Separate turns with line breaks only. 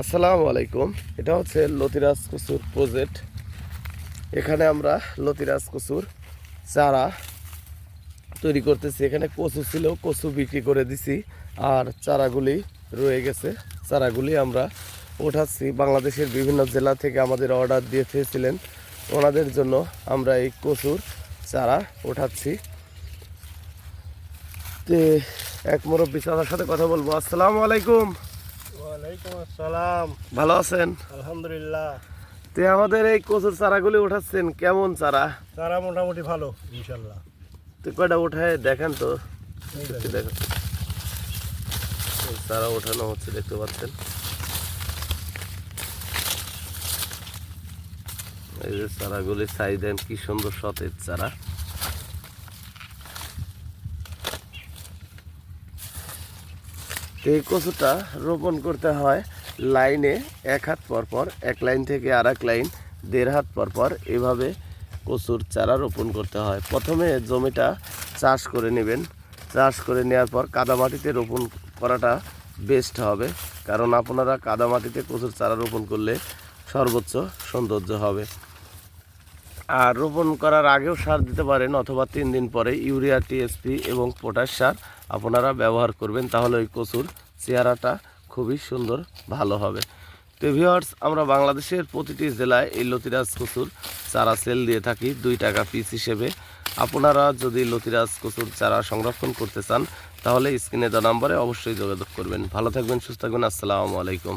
আসসালামু আলাইকুম। এটা হচ্ছে লতিরাজ কচুর প্রজেক্ট এখানে আমরা লতিরাজ কচুর চারা তৈরি করতেছি। এখানে কচু ছিল, কচু বিক্রি করে দিছি আর চারাগুলি রয়ে গেছে। চারাগুলি আমরা ওঠাচ্ছি। বাংলাদেশের বিভিন্ন জেলা থেকে আমাদের অর্ডার দিয়ে ওনাদের জন্য আমরা এই কচুর চারা ওঠাচ্ছি। তে, এক মুরব্বী চাচার সাথে কথা বলব। আসসালামু আলাইকুম।
ওয়ালাইকুম আসসালাম।
ভালো আছেন?
আলহামদুলিল্লাহ।
তে আমাদের এই কচুর চারাগুলি উঠাচ্ছেন কেমন চারা?
তারা মোটামুটি ভালো ইনশাল্লাহ।
তো কয়টা উঠায় দেখেন তো। দেখেন। চারা ওঠানো হচ্ছে দেখতে পাচ্ছেন। এই যে চারাগুলি চাই দেন কি সুন্দর সতেজ চারা। তো এই কচুটা রোপণ করতে হয় লাইনে এক হাত পর পর, এক লাইন থেকে আর এক লাইন, দেড় হাত পর পর এভাবে কচুর চারা রোপণ করতে হয়। প্রথমে জমিটা চাষ করে নেবেন। চাষ করে নেওয়ার পর কাদামাটিতে রোপণ করাটা বেস্ট হবে। কারণ আপনারা কাদামাটিতে কচুর চারা রোপণ করলে সর্বোচ্চ সৌন্দর্য হবে। আর রোপণ করার আগেও সার দিতে পারেন অথবা তিন দিন পরে ইউরিয়া টিএসপি এবং পটাশ সার আপনারা ব্যবহার করবেন, তাহলে ওই কচুর চেহারাটা খুবই সুন্দর, ভালো হবে। তো ভিওয়ার্স আমরা বাংলাদেশের প্রতিটি জেলায় এই লতিরাজ কচুর চারা সেল দিয়ে থাকি, দুই টাকা পিস হিসেবে। আপনারা যদি লতিরাজ কচুর চারা সংরক্ষণ করতে চান, তাহলে স্ক্রিনে দেওয়া নাম্বারে অবশ্যই যোগাযোগ করবেন। ভালো থাকবেন, সুস্থ থাকবেন, আসসালামু আলাইকুম।